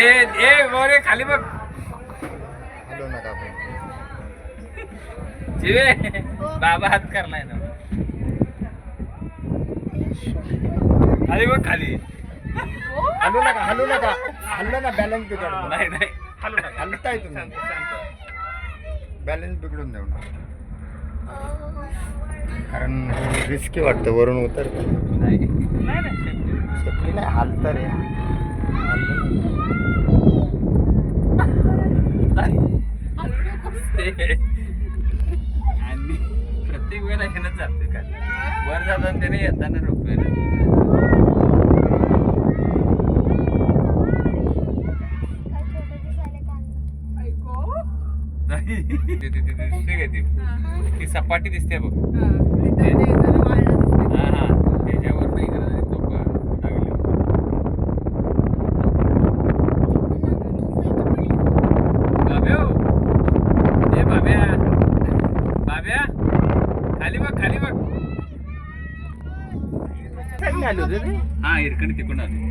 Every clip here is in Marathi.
ए ए मोरे खाली बघ. हॅलो नका जीवे बाबा हात करलाय ना. खाली बघ खाली. हलू नका हलू नका. हल्लो ना बॅलन्स बिघडतो नाही नाही. हलू नका हलताय तुम्ही बॅलन्स बिघडून देऊ ना oh. कारण रिस्की वाटतं वरून उतर नाही. नाही नाही हालतं रे. आणि प्रत्येक वेळेला घेणं जाते का वर जाताना त्याने येताना रोखलेलं नाही. ते- ते- ते- ते दिसते का ती? ती सपाटी दिसते बघ. हा हा त्याच्यावर नाही करत. बाब्या! हो. बाब्या! बाब्या! खाली बघ खाली बघ. हा हिरकणी तिकडून आली.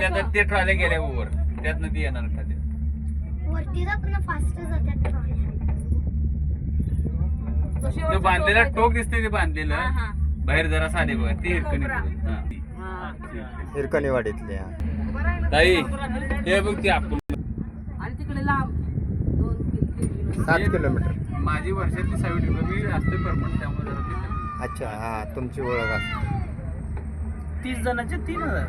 त्यात ते ट्रॉल्या गेल्या वर. त्यातनं ती येणार खाली. वरती जाताना फास्ट जातात ट्रॉल्या तो बांधलेला टोक दिसते ते बांधलेलं. बाहेर जरा साधे बघ ते हिरकणी हा. हिरकणीवाडीतले हा. ताई हे बघ ते आपण. आणि तिकडे लांब. सात किलोमीटर. माझी वर्षातली सावित्री मी असते परमनंट त्यामुळे जरा. अच्छा हा तुमची ओळख असते. तीस जणांचे तीन हजार.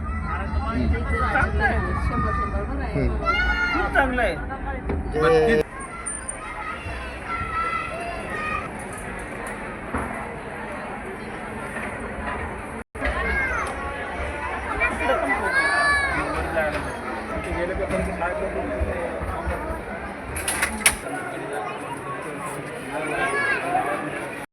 शंभर शंभर बरं आहे. हम्म. खूप चांगलं आहे जे